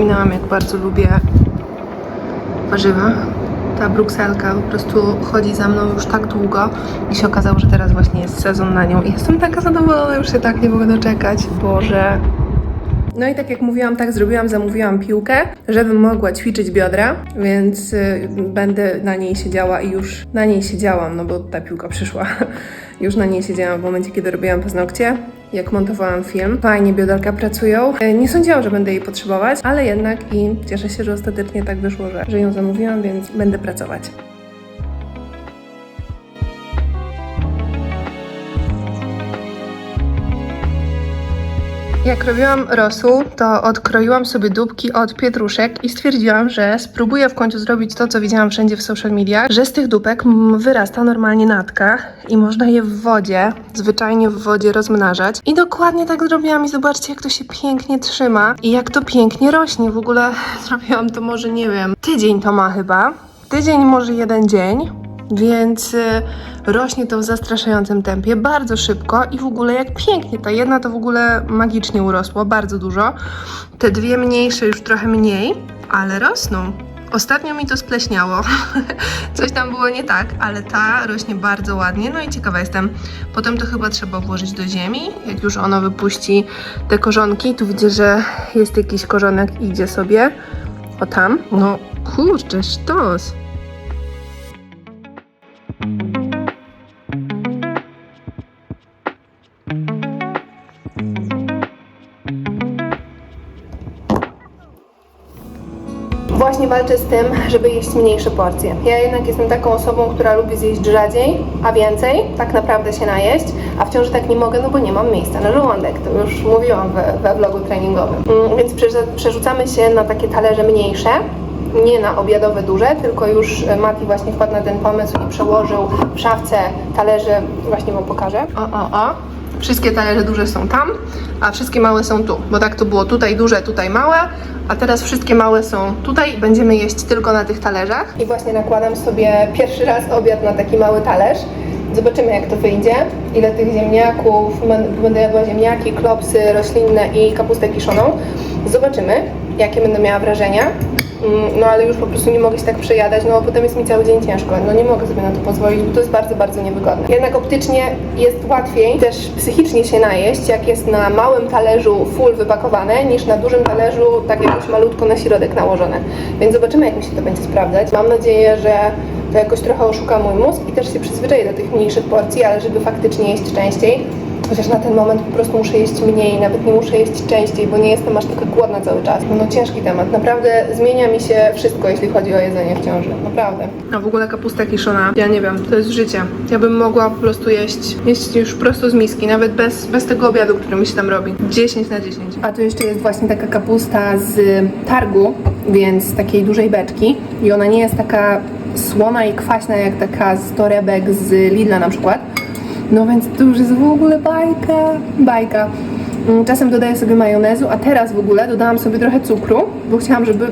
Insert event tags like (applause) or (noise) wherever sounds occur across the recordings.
Wspominałam, jak bardzo lubię warzywa. Ta brukselka po prostu chodzi za mną już tak długo i się okazało, że teraz właśnie jest sezon na nią i jestem taka zadowolona, już się tak nie mogę doczekać. Boże. No i tak jak mówiłam, tak zrobiłam, zamówiłam piłkę, żebym mogła ćwiczyć biodra, więc y, będę na niej siedziała i już na niej siedziałam, no bo ta piłka przyszła. (laughs) Już na niej siedziałam w momencie, kiedy robiłam paznokcie, jak montowałam film. Fajnie bioderka pracują. Y, Nie sądziłam, że będę jej potrzebować, ale jednak i cieszę się, że ostatecznie tak wyszło, że, że ją zamówiłam, więc będę pracować. Jak robiłam rosół, to odkroiłam sobie dupki od pietruszek i stwierdziłam, że spróbuję w końcu zrobić to, co widziałam wszędzie w social mediach, że z tych dupek wyrasta normalnie natka i można je w wodzie, zwyczajnie w wodzie rozmnażać. I dokładnie tak zrobiłam i zobaczcie, jak to się pięknie trzyma i jak to pięknie rośnie. W ogóle (laughs) zrobiłam to może, nie wiem, tydzień to ma chyba. Tydzień, może jeden dzień. Więc y, rośnie to w zastraszającym tempie, bardzo szybko i w ogóle jak pięknie. Ta jedna to w ogóle magicznie urosła, bardzo dużo. Te dwie mniejsze już trochę mniej, ale rosną. Ostatnio mi to spleśniało. (laughs) Coś tam było nie tak, ale ta rośnie bardzo ładnie. No i ciekawa jestem. Potem to chyba trzeba włożyć do ziemi, jak już ono wypuści te korzonki. Tu widzę, że jest jakiś korzonek idzie sobie. O tam. No kurczę, sztos. Właśnie walczę z tym, żeby jeść mniejsze porcje. Ja jednak jestem taką osobą, która lubi zjeść rzadziej, a więcej, tak naprawdę się najeść, a wciąż tak nie mogę, no bo nie mam miejsca na żołądek. To już mówiłam we, we vlogu treningowym. Mm, więc przerzucamy się na takie talerze mniejsze, nie na obiadowe duże, tylko już e, Mati właśnie wpadł na ten pomysł i przełożył w szafce talerze, właśnie wam pokażę. O, o, o. Wszystkie talerze duże są tam, a wszystkie małe są tu, bo tak to było tutaj duże, tutaj małe, a teraz wszystkie małe są tutaj będziemy jeść tylko na tych talerzach. I właśnie nakładam sobie pierwszy raz obiad na taki mały talerz. Zobaczymy jak to wyjdzie, ile tych ziemniaków, będę jadła ziemniaki, klopsy roślinne i kapustę kiszoną. Zobaczymy, jakie będę miała wrażenia. Mm, No ale już po prostu nie mogę się tak przejadać, no bo potem jest mi cały dzień ciężko. No nie mogę sobie na to pozwolić, bo to jest bardzo, bardzo niewygodne. Jednak optycznie jest łatwiej też psychicznie się najeść, jak jest na małym talerzu full wypakowane, niż na dużym talerzu tak jakoś malutko na środek nałożone. Więc zobaczymy, jak mi się to będzie sprawdzać. Mam nadzieję, że to jakoś trochę oszuka mój mózg i też się przyzwyczaję do tych mniejszych porcji, ale żeby faktycznie jeść częściej. Chociaż na ten moment po prostu muszę jeść mniej, nawet nie muszę jeść częściej, bo nie jestem aż taka głodna cały czas. No ciężki temat. Naprawdę zmienia mi się wszystko, jeśli chodzi o jedzenie w ciąży. Naprawdę. A w ogóle kapusta kiszona, ja nie wiem, to jest życie. Ja bym mogła po prostu jeść, jeść już prosto z miski, nawet bez, bez tego obiadu, który mi się tam robi. 10 na 10. A tu jeszcze jest właśnie taka kapusta z targu, więc z takiej dużej beczki. I ona nie jest taka słona i kwaśna jak taka z torebek z Lidla na przykład. No więc to już jest w ogóle bajka, bajka. Mm, Czasem dodaję sobie majonezu, a teraz w ogóle dodałam sobie trochę cukru, bo chciałam, żeby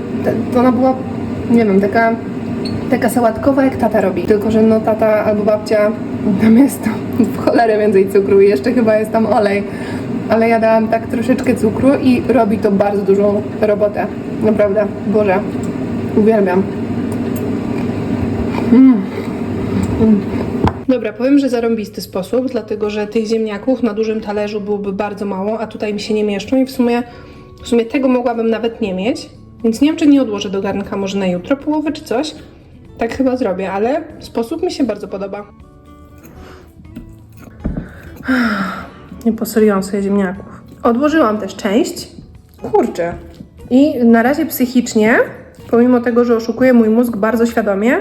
ta- ona była, nie wiem, taka, taka sałatkowa jak tata robi. Tylko, że no tata albo babcia, tam jest w cholerę więcej cukru i jeszcze chyba jest tam olej. Ale ja dałam tak troszeczkę cukru i robi to bardzo dużą robotę. Naprawdę, Boże, uwielbiam. Dobra, powiem, że zarąbisty sposób, dlatego że tych ziemniaków na dużym talerzu byłoby bardzo mało, a tutaj mi się nie mieszczą i w sumie, w sumie tego mogłabym nawet nie mieć. Więc nie wiem, czy nie odłożę do garnka może na jutro połowę czy coś. Tak chyba zrobię, ale sposób mi się bardzo podoba. (sighs) Nie posoliłam sobie ziemniaków. Odłożyłam też część. Kurczę. I na razie psychicznie, pomimo tego, że oszukuję mój mózg bardzo świadomie,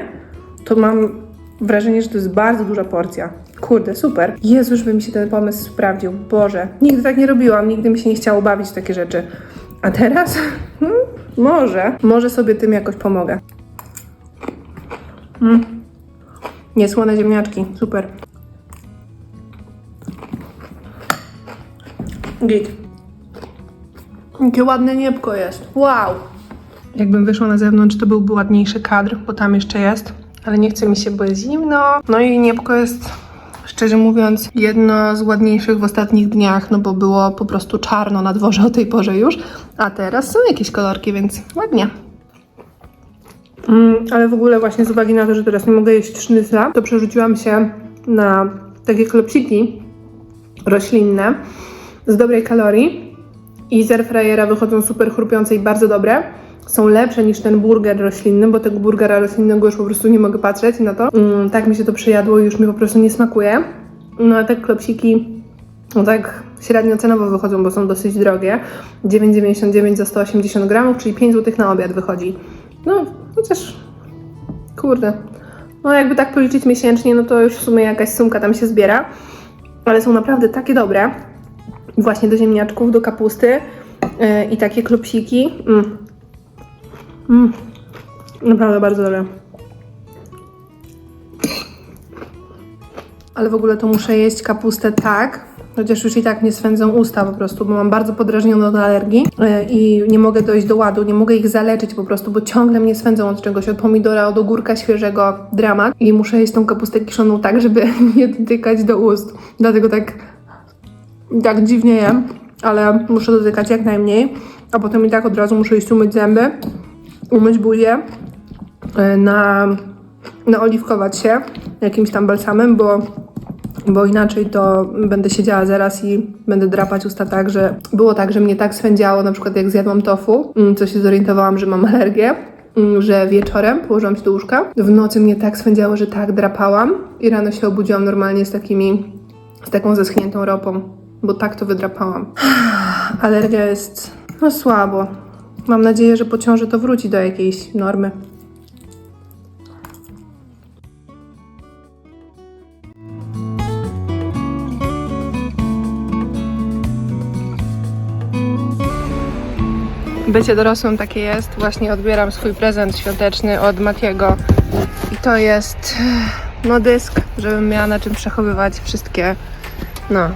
to mam wrażenie, że to jest bardzo duża porcja. Kurde, super. Jezu, żeby mi się ten pomysł sprawdził. Boże, nigdy tak nie robiłam, nigdy mi się nie chciało bawić w takie rzeczy. A teraz? (laughs) Hmm, może. Może sobie tym jakoś pomogę. Mm. Niesłone ziemniaczki, super. Git. Jakie ładne niebko jest. Wow! Jakbym wyszła na zewnątrz, to byłby ładniejszy kadr, bo tam jeszcze jest, ale nie chce mi się, bo jest zimno. No i niebko jest, szczerze mówiąc, jedno z ładniejszych w ostatnich dniach, no bo było po prostu czarno na dworze o tej porze już, A teraz są jakieś kolorki, więc ładnie. Mm, ale w ogóle właśnie z uwagi na to, że teraz nie mogę jeść sznycla, to przerzuciłam się na takie klepsiki roślinne z dobrej kalorii i z airfryera wychodzą super chrupiące i bardzo dobre. Są lepsze niż ten burger roślinny, bo tego burgera roślinnego już po prostu nie mogę patrzeć na to. Mm, tak mi się to przejadło i już mi po prostu nie smakuje. No a te klepsiki no tak średnio cenowo wychodzą, bo są dosyć drogie. 9,99 za 180 gramów, czyli 5 zł na obiad wychodzi. No, chociaż kurde. No jakby tak policzyć miesięcznie, no to już w sumie jakaś sumka tam się zbiera. Ale są naprawdę takie dobre. Właśnie do ziemniaczków, do kapusty yy, i takie klopsiki. Mm. Mm. Naprawdę bardzo dobre. Ale w ogóle to muszę jeść kapustę tak, chociaż już i tak mnie swędzą usta po prostu, bo mam bardzo podrażnioną od alergii yy, i nie mogę dojść do ładu, nie mogę ich zaleczyć po prostu, bo ciągle mnie swędzą od czegoś, od pomidora, od ogórka świeżego, dramat. I muszę jeść tą kapustę kiszoną tak, żeby (laughs) nie dotykać do ust. Dlatego tak, tak dziwnie jem, ale muszę dotykać jak najmniej, a potem i tak od razu muszę iść umyć zęby, umyć buzię, yy, na, naoliwkować się jakimś tam balsamem, bo bo inaczej to będę siedziała zaraz i będę drapać usta tak, że było tak, że mnie tak swędziało, na przykład jak zjadłam tofu, mm, co się zorientowałam, że mam alergię, mm, że wieczorem położyłam się do łóżka, w nocy mnie tak swędziało, że tak drapałam i rano się obudziłam normalnie z takimi, z taką zeschniętą ropą, bo tak to wydrapałam. (sighs) Alergia jest, no słabo. Mam nadzieję, że po ciąży to wróci do jakiejś normy. Bycie dorosłym takie jest. Właśnie odbieram swój prezent świąteczny od Matiego. I to jest no dysk, żebym miała na czym przechowywać wszystkie no,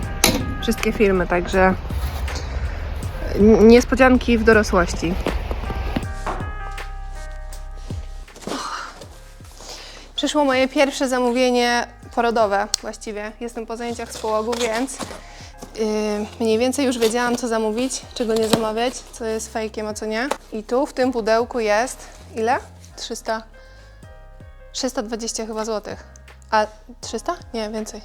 wszystkie filmy, także niespodzianki w dorosłości. Przyszło moje pierwsze zamówienie porodowe właściwie. Jestem po zajęciach z połogu, więc Yy, mniej więcej już wiedziałam, co zamówić, czego nie zamawiać, co jest fejkiem, a co nie. I tu w tym pudełku jest ile? 300. 320 chyba złotych. A 300? Nie, więcej.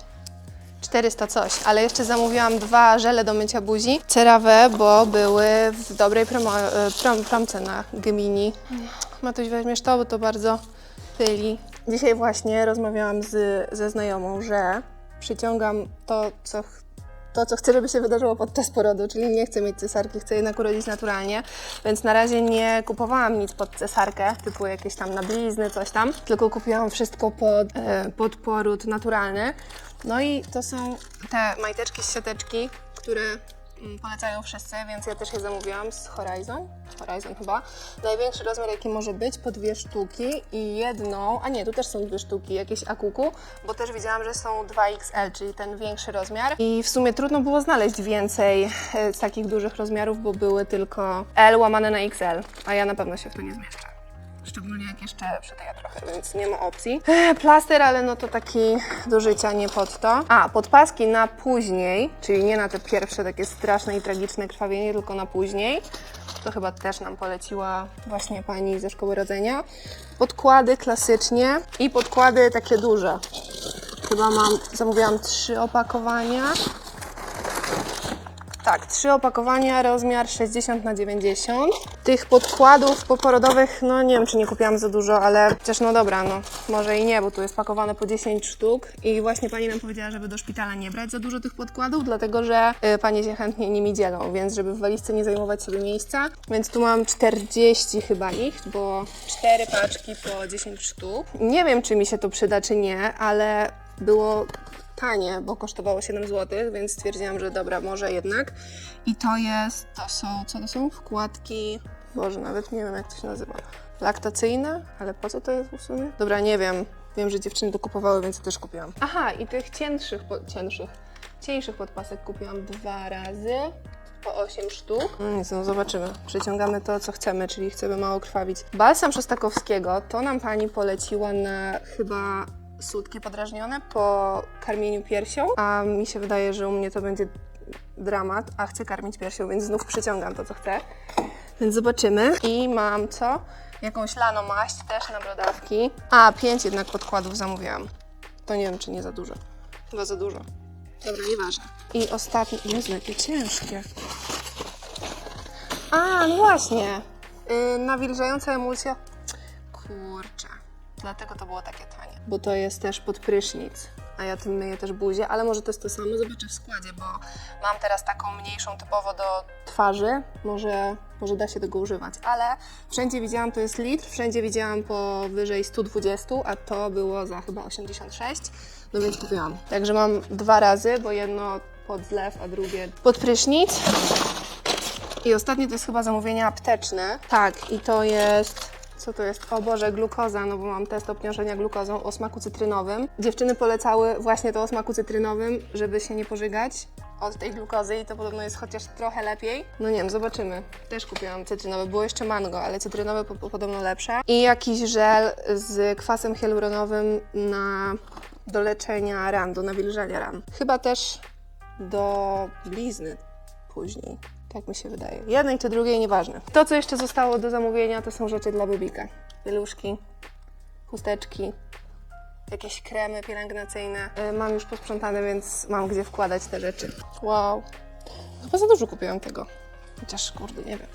400 coś, ale jeszcze zamówiłam dwa żele do mycia buzi. Cerawe, bo były w dobrej promo, e, prom, promce na Gemini. Matuś, weźmiesz to, bo to bardzo pyli. Dzisiaj właśnie rozmawiałam z, ze znajomą, że przyciągam to, co to, co chcę, żeby się wydarzyło podczas porodu, czyli nie chcę mieć cesarki, chcę jednak urodzić naturalnie, więc na razie nie kupowałam nic pod cesarkę, typu jakieś tam na blizny, coś tam, tylko kupiłam wszystko pod, e, pod poród naturalny. No i to są te majteczki z siateczki, które polecają wszyscy, więc ja też je zamówiłam z Horizon, Horizon chyba. Największy rozmiar jaki może być, po dwie sztuki i jedną, a nie, tu też są dwie sztuki, jakieś akuku, bo też widziałam, że są 2XL, czyli ten większy rozmiar i w sumie trudno było znaleźć więcej e, z takich dużych rozmiarów, bo były tylko L łamane na XL, a ja na pewno się w to nie zmieszczę. Szczególnie jak jeszcze przytyję trochę, więc nie ma opcji. Ech, Plaster, ale no to taki do życia, nie pod to. A, podpaski na później, czyli nie na te pierwsze takie straszne i tragiczne krwawienie, tylko na później. To chyba też nam poleciła właśnie pani ze szkoły rodzenia. Podkłady klasycznie i podkłady takie duże. Chyba mam, zamówiłam trzy opakowania. Tak, trzy opakowania, rozmiar 60 na 90. Tych podkładów poporodowych, no nie wiem, czy nie kupiłam za dużo, ale chociaż no dobra, no może i nie, bo tu jest pakowane po 10 sztuk i właśnie pani nam powiedziała, żeby do szpitala nie brać za dużo tych podkładów, dlatego że y, panie się chętnie nimi dzielą, więc żeby w walizce nie zajmować sobie miejsca. Więc tu mam 40 chyba ich, bo 4 paczki po 10 sztuk. Nie wiem, czy mi się to przyda, czy nie, ale było tanie, bo kosztowało 7 zł, więc stwierdziłam, że dobra, może jednak. I to jest, to są, co to są? Wkładki, Boże, nawet nie wiem jak to się nazywa. Laktacyjne? Ale po co to jest w sumie? Dobra, nie wiem. Wiem, że dziewczyny to kupowały, więc też kupiłam. Aha, i tych cięższych, po, cięższych, cieńszych podpasek kupiłam dwa razy po 8 sztuk. No nic, no zobaczymy. Przeciągamy to, co chcemy, czyli chcemy mało krwawić. Balsam Szostakowskiego to nam pani poleciła na chyba sutki podrażnione po karmieniu piersią, a mi się wydaje, że u mnie to będzie dramat, a chcę karmić piersią, więc znów przyciągam to, co chcę. Więc zobaczymy. I mam co? Jakąś lano maść też na brodawki. A, pięć jednak podkładów zamówiłam. To nie wiem, czy nie za dużo. Chyba za dużo. Dobra, nieważne. I ostatni... Jezu, jakie ciężkie. A, no właśnie. Yy, nawilżająca emulsja. Kurczę. Dlatego to było takie tanie. Bo to jest też pod prysznic. A ja tym myję też buzię, ale może to jest to samo. Zobaczę w składzie, bo mam teraz taką mniejszą typowo do twarzy. Może, może da się tego używać. Ale wszędzie widziałam, to jest litr, wszędzie widziałam powyżej 120, a to było za chyba 86. No więc kupiłam. Także mam dwa razy, bo jedno pod zlew, a drugie pod prysznic. I ostatnie to jest chyba zamówienie apteczne. Tak, i to jest. Co to jest? O Boże, glukoza, no bo mam test obciążenia glukozą o smaku cytrynowym. Dziewczyny polecały właśnie to o smaku cytrynowym, żeby się nie pożygać od tej glukozy i to podobno jest chociaż trochę lepiej. No nie wiem, zobaczymy. Też kupiłam cytrynowe, było jeszcze mango, ale cytrynowe po, po, podobno lepsze. I jakiś żel z kwasem hialuronowym na do leczenia ran, do nawilżania ran. Chyba też do blizny później. Tak mi się wydaje. Jednej czy drugiej, nieważne. To, co jeszcze zostało do zamówienia, to są rzeczy dla bebika. Pieluszki, chusteczki, jakieś kremy pielęgnacyjne. Y, Mam już posprzątane, więc mam gdzie wkładać te rzeczy. Wow. Chyba za dużo kupiłam tego. Chociaż, kurde, nie wiem.